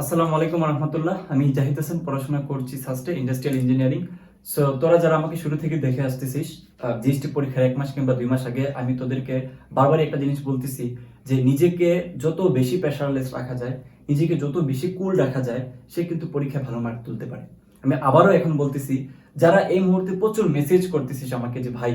আসসালামু আলাইকুম রহমতুল্লাহ আমি জাহিদ হাসান, পড়াশোনা করছি সাস্টে ইন্ডাস্ট্রিয়াল ইঞ্জিনিয়ারিং। সো তোরা যারা আমাকে শুরু থেকে দেখে আসতেছিস জিএসটি পরীক্ষার এক মাস কিংবা দুই মাস আগে আমি তোদেরকে বারবার একটা জিনিস বলতেছি যে, নিজেকে যত বেশি প্রেশারলেস রাখা যায়, নিজেকে যত বেশি কুল রাখা যায়, সে কিন্তু পরীক্ষায় ভালো মার্ক তুলতে পারে। আমি আবারও এখন বলতেছি, যারা এই মুহূর্তে প্রচুর মেসেজ করতেছিস আমাকে যে, ভাই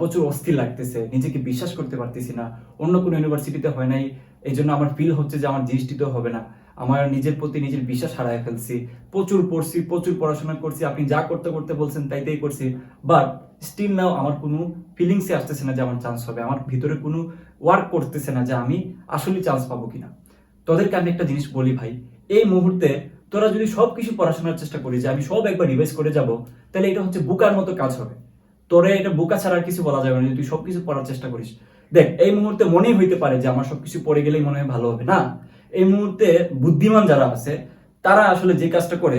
প্রচুর অস্থির লাগতেছে, নিজেকে বিশ্বাস করতে পারতেছি না, অন্য কোনো ইউনিভার্সিটিতে হয় নাই এই জন্য আমার ফিল হচ্ছে যে, আমার জিএসটিতেও হবে না। আমার নিজের প্রতি নিজের বিশ্বাস হারায় ফেলছি। প্রচুর পড়ছি, প্রচুর পড়াশোনা করছি, আপনি যা করতে করতে বলছেন তাইতেই করছি। বাট স্টিল নাও আমার কোনো ফিলিংসে আসতেছে না যে আমার চান্স হবে। আমার ভিতরে কোনো ওয়ার্ক করতেছে না যে আমি আসলে চান্স পাবো কিনা। তোদেরকে আমি একটা জিনিস বলি ভাই, এই মুহূর্তে তোরা যদি সব কিছু পড়াশোনার চেষ্টা করি যে আমি সব একবার রিভাইজ করে যাব, তাহলে এটা হচ্ছে বুকার মতো কাজ হবে। তোরে এটা বুকা ছাড়া আর কিছু বলা যাবে না যদি তুই সবকিছু পড়ার চেষ্টা করিস। দেখ, এই মুহূর্তে মনেই হইতে পারে যে আমার সবকিছু পড়ে গেলেই মনে হয় ভালো হবে। না এই মুহূর্তে বুদ্ধিমান যারা আছে, তারা আসলে যে কাজটা করে,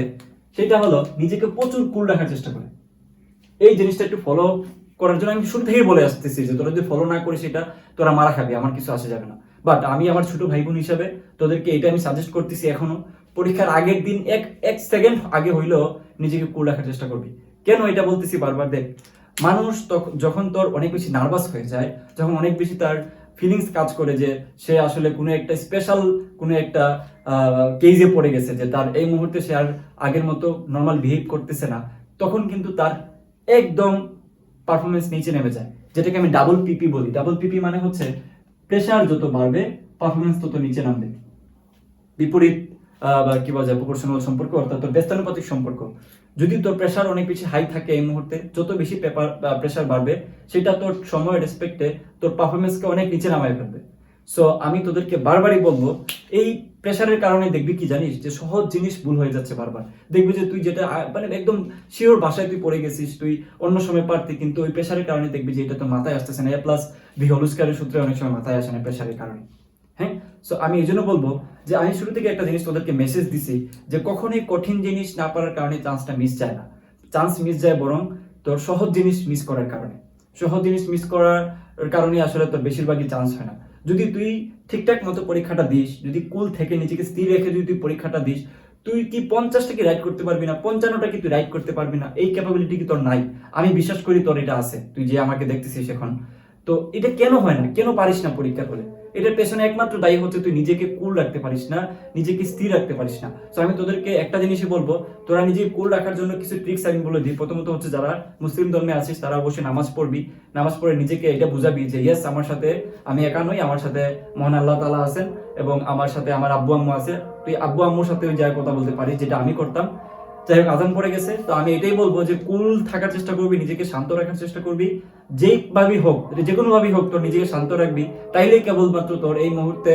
সেটা হলো নিজেকে প্রচুর কুল রাখার চেষ্টা করে। এই জিনিসটা একটু ফলো করার জন্য আমি শুরু থেকেই বলে আসতেছি যে তোরা যদি ফলো না করিস সেটা, তোরা মারা খাবি, আমার কিছু আসে যাবে না। বাট আমি আমার ছোট ভাই বোন হিসাবে তোদেরকে এটা আমি সাজেস্ট করতেছি এখনও, পরীক্ষার আগের দিন এক এক সেকেন্ড আগে হইলেও নিজেকে কুল রাখার চেষ্টা করবি। কেন এটা বলতেছি বারবার দেখ, মানুষ যখন তোর অনেক বেশি নার্ভাস হয়ে যায়, যখন অনেক বেশি তার ফিলিংস কাজ করে যে সে আসলে কোনো একটা স্পেশাল কোনো একটা কেজে পড়ে গেছে যে তার এই মুহূর্তে সে আর আগের মতো নর্মাল বিহেভ করতেছে না। তখন কিন্তু তার একদম পারফরমেন্স নিচে নেমে যায়। যেটাকে আমি ডাবল পিপি বলি। ডাবল পিপি মানে হচ্ছে প্রেশার যত বাড়বে পারফরমেন্স তত নিচে নামবে। বিপরীত বা কি বলা যায় প্রপোর্শনাল সম্পর্ক, অর্থাৎ তোর ব্যস্তানুপাতিক সম্পর্ক। যদি তোর প্রেশার অনেক বেশি হাই থাকে এই মুহূর্তে, যত বেশি পেপার প্রেশার বাড়বে, সেটা তোর সময় রেসপেক্টে তোর পারফরমেন্সকে অনেক নিচে নামায় ফেলবে। সো আমি তোদেরকে বারবারই বলব, এই প্রেশারের কারণে দেখবি কি জানিস, যে সহজ জিনিস ভুল হয়ে যাচ্ছে বারবার। দেখবি যে তুই যেটা মানে একদম শিওর ভাষায় তুই পড়ে গেছিস, তুই অন্য সময় পারতি, কিন্তু ওই প্রেশারের কারণে দেখবি যে এটা তো মাথায় আসতেছে না। প্লাস ভি হলুস্কারের সূত্রে অনেক সময় মাথায় আসে না প্রেশারের কারণে। হ্যাঁ? সো আমি এই জন্য বলব যে আমি শুরু থেকে একটা জিনিস তোদেরকে মেসেজ দিছি যে কখনোই কঠিন জিনিস না পারার কারণে চান্সটা মিস যায় না। চান্স মিস যায় বরং তোর সহজ জিনিস মিস করার কারণে। সহজ জিনিস মিস করার কারণে আসলে তোর বেশিরভাগই চান্স হয় না। যদি তুই ঠিকঠাক মতো পরীক্ষাটা দিস, যদি কুল থেকে নিজেকে স্থির রেখে যদি তুই পরীক্ষাটা দিস, তুই কি পঞ্চাশটা কি রাইট করতে পারবি না? পঞ্চান্নটা কি তুই রাইট করতে পারবি না? এই ক্যাপাবিলিটি কি তোর নাই? আমি বিশ্বাস করি তোর এটা আছে। তুই যে আমাকে দেখতেছিস এখন। তো এটা কেন হয় না? কেন পারিস না পরীক্ষা করে? এটার পেছনে একমাত্র দায়ী হচ্ছে তুই নিজেকে কুল রাখতে পারিস না, নিজেকে স্থির রাখতে পারিস না। তো আমি তোদেরকে একটা জিনিসই বলব, তোরা নিজেকে কুল রাখার জন্য কিছু ট্রিক্স আমি বলে দিই। প্রথমত হচ্ছে যারা মুসলিম ধর্মে আছিস, তারা অবশ্যই নামাজ পড়বি। নামাজ পড়ে নিজেকে এটা বুঝাবি যে ইয়েস আমার সাথে আমি একা নই, আমার সাথে মহান আল্লাহ তালা আছেন এবং আমার সাথে আমার আব্বু আম্মু আছে। তুই আব্বু আম্মুর সাথে যা কথা বলতে পারিস, যেটা আমি করতাম। যাই হোক, আজান পড়ে গেছে, তো আমি এটাই বলব যে কুল থাকার চেষ্টা করবি, নিজেকে শান্ত রাখার চেষ্টা করবি। যেইভাবেই হোক, যে কোনো ভাবেই হোক, তোর নিজেকে শান্ত রাখবি। তাইলেই কেবলমাত্র তোর এই মুহূর্তে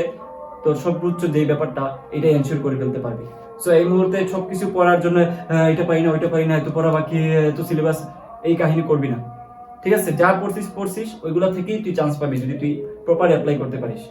তোর সর্বোচ্চ যে ব্যাপারটা, এটাই এনশিওর করে ফেলতে পারবি। সো এই মুহূর্তে সবকিছু পড়ার জন্য এটা পাই না, ওইটা পারি না, এত পড়া বাকি এত সিলেবাস এই কাহিনী করবি না। ঠিক আছে? যা পড়ছিস পড়ছিস, ওইগুলা থেকেই তুই চান্স পাবি যদি তুই প্রপার অ্যাপ্লাই করতে পারিস।